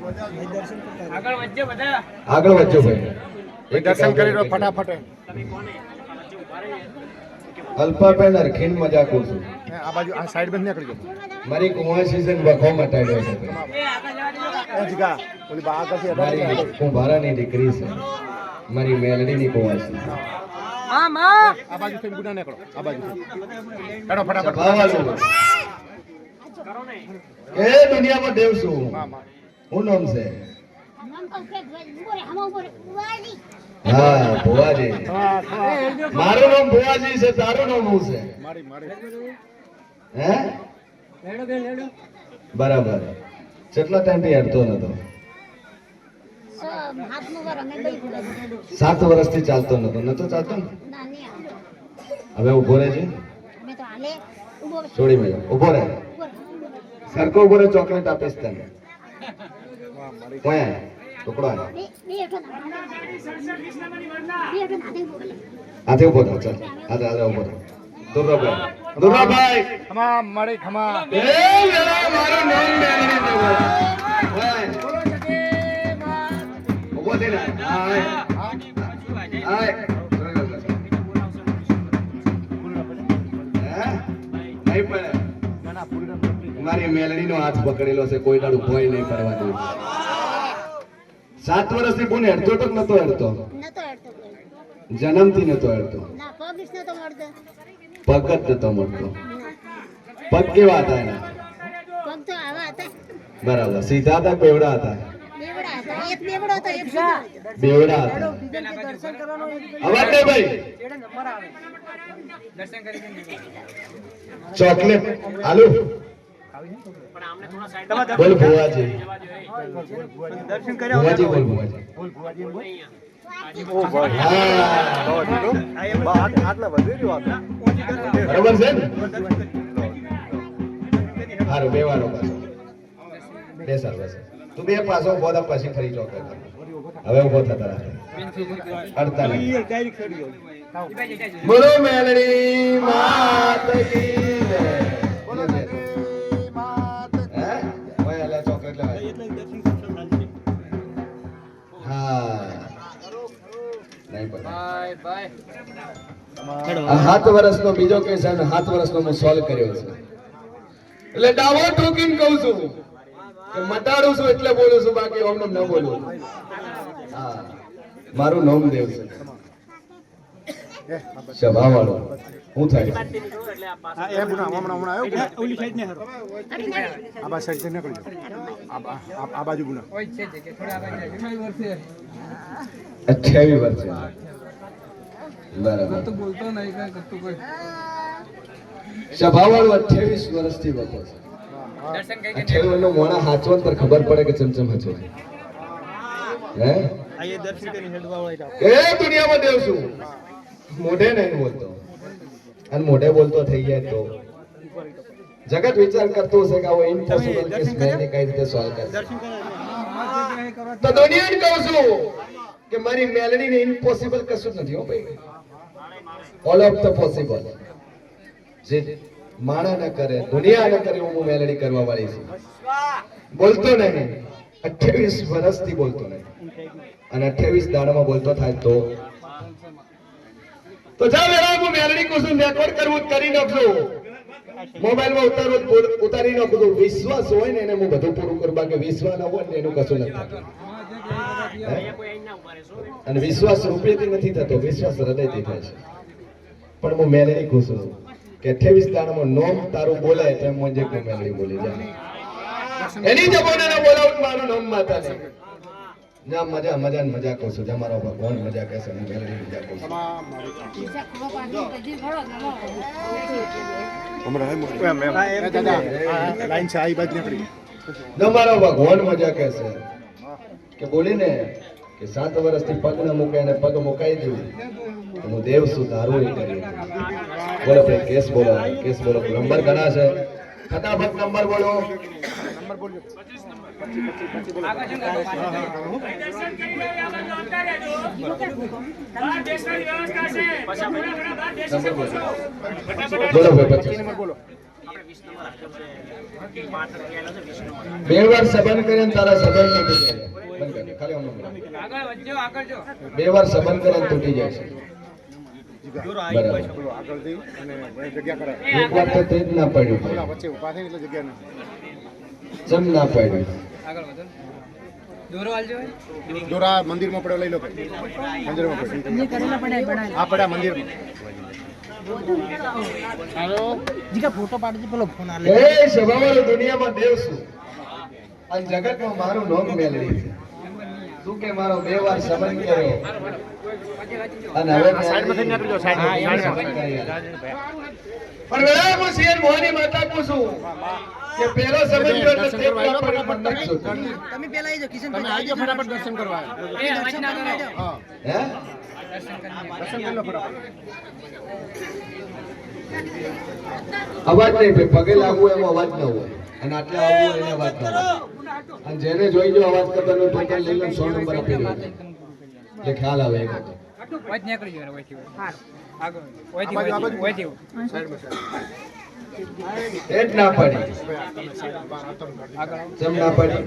આગળ વધજો બધા આગળ વધજો ભાઈ દર્શન કરી લો ફટાફટ. અલ્પાબેન અરખીન મજા કરું છું આ બાજુ આ સાઈડ બંધ નીકળી મારી કુંવર સીઝન વખો મટાડ્યો છે અજગા ઓલી બા આગળથી મારી કુંભારાની દીકરી છે. મારી મેલડીની કુંવર છે. આ બાજુ થી ગુના નીકળો. આ બાજુ હેડો ફટાફટ. એ દુનિયામાં દેવ છું. હા, નામ છે? હા ભુવાજી. મારું નામ ભુવાજી છે તારું નામ છે? હે? લેડો બરાબર કેટલા ટાઈમથી હેડતો નતો. સાત વર્ષથી ચાલતો નતો. નતો ચાલતો. હવે ઊભો રહે છે છોડી મેં ઊભો રહે. સરખો રહે ચોકલેટ આપીશ તને. મારી કોઈ ટુકડો બોલે હાથે ઊભો થા ચાલ. હાથે હાથે ઊભો થા દુર્ગાભાઈ. દુર્ગાભાઈ! ખમા મારી ખમા એ વેલા મારું નામ મેળવી દેવું ઊભો થઈને. આય આય? નહીં પડે. મારી મેલડીનો હાથ પકડેલો છે કોઈ દાડું કોઈ નહીં કરવા દઉં સાત વર્ષથી કોને હેડતો તો નતો હેડતો જન્મથી નતો હેડતો ના પગ જ નતો મળતો. પગ કેવા હતા એના? બરાબર. સીધા હતા બેવડા હતા? બેવડા હતા. અવાજ ભાઈ. ચોકલેટ. આલુ બોલ ભુવાજી. દર્શન ભુવાજી બોલ ભુવાજી. બોલ ભુવાજી બોલ. હા. બા. બરાબર છે ને? વાર પાછો. બે સાર બસ તું બે પાછો ઊભો થા પછી ફરી ચોક હવે ઊભો થતા રહે બોલો મેલડી માત કી સાત વર્ષનો બીજો કેસ છે ને સાત વર્ષનો મેં સોલ્વ કર્યો છે. એટલે ડાવો ઠોકીને કહું છું કે મટાડું છું એટલે બોલું છું બાકી ઓમ ન બોલું હા. મારું નામ દેવ છે. સભાવાળો. હું થાય? હા, એ હમણાં હમણાં આવ્યો? ઓલી સાઈડ ને આ બાજુ સાઈડ નીકળી જાઓ. આ બા- આ- આ બાજુ ગુના ઓય છે છે થોડા આગળ જાય વર્ષે. બરાબર. તો બોલતો નહીં કઈ કરતું કોઈ સભાવાળો અઠ્યાવીસ વર્ષથી કઈ અઠ્યાવીસ વર્ષનો મોણા હાચવન પર ખબર પડે કે ચમચમ હચવે હે? એ દુનિયામાં દેવ છું. મોઢે નહીં બોલતો અને મોઢે બોલતો થઈ જાય તો. જગત વિચાર કરતો હશે કે આવો ઇમ્પોસિબલ કેસ મેં કઈ રીતે સોલ્વ કરશે તો દુનિયાને કહું છું કે મારી મેલડીને ઇમ્પોસિબલ કશું જ નથી હો ભાઈ. ઓલ ઓફ ધ પોસિબલ જે માણા ન કરે દુનિયા ન કરે હું મેલડી કરવા વાળી છું. બોલતો નહીં. અઠ્યાવીસ વર્ષથી બોલતો નહીં. અને અઠ્યાવીસ દાડામાં બોલતો થાય તો તો જા વેરા હું મેલડી કુસુમ રેકોર્ડ કરવું કરી નાખજો. મોબાઈલમાં ઉતારવું જ ઉતારી નાખું વિશ્વાસ હોય ને એને હું બધું પૂરું કરવા કે વિશ્વાસ ન હોય ને એનું કશું નથી અને વિશ્વાસ રૂપિયાથી નથી થતો, વિશ્વાસ હૃદયથી થાય છે. પણ હું મેલડી ખુશ છું કે અઠ્યાવીસ દાડામાં નોમ તારું બોલાય તો મુજબ હું મેલડી બોલી જાય. એની જબોને બોલાવું મારું નામ માતા જા મજા મજા ને મજા કહું છું. તમારો ભગવાન મજા કહેશે હું મેલડી મજા કહું છું. ભગવાન મજા કહેશે કે બોલીને કે સાત વર્ષથી પગ ન મૂકે અને પગ મુકાઈ દઉં હું દેવ તારું એ કરી બોલો ભાઈ કેસ બોલો કેસ બોલો. નંબર ઘણા છે ફટાફટ નંબર બોલો. ને નંબર બોલો બોલો ભાઈ પચીસ બે વાર સંબંધ કરે તારા સંબંધ તૂટી જાય. બંધ કર. ખાલી આમ નંબર. આગળ વધજો આગળ જો. બે વાર સંબંધ કરે તૂટી જાય છે. બરાબર. બોલો આગળથી અને એ જગ્યા કરે. એક વાર તો તે જ ના પડ્યું જમ ના પડ્યું આગળ વધો. દોરો હાલજો દોરા મંદિરમાં પડ્યો લઈ લો ભાઈ. મંદિરમાં પડ્યો. આ પડ્યા મંદિરમાં. એ સભાવાળો દુનિયામાં દેવ છું. અને જગતમાં મારું નોમ મેળવી છે. તું કે મારો બે વાર સંબંધ કર્યો? અને હવે મેં સાઈડમાં થઈને સાઈડમાં. પણ વેળા હું સિયર મોહની માતા પૂછું. કે પેલો તે પણ તમે પેલા ફટાફટ દર્શન કરવા એ હા. હે? દર્શન કરી અવાજ નહીં ભાઈ. પગે લાગવું એમાં અવાજ ન હોય. અને આટલે આવવું હોય એને અવાજ ન હોય. અને જેને જોઈ જો અવાજ કરવાનો ટોકન લઈ લઈને સો નંબર આપી દો. એટલે ખ્યાલ આવે એક વખત. નીકળી જાય વચથી આગળ. વચથી સાઈડમાં સાઈડ જ ના પડી. જેમ ના પડી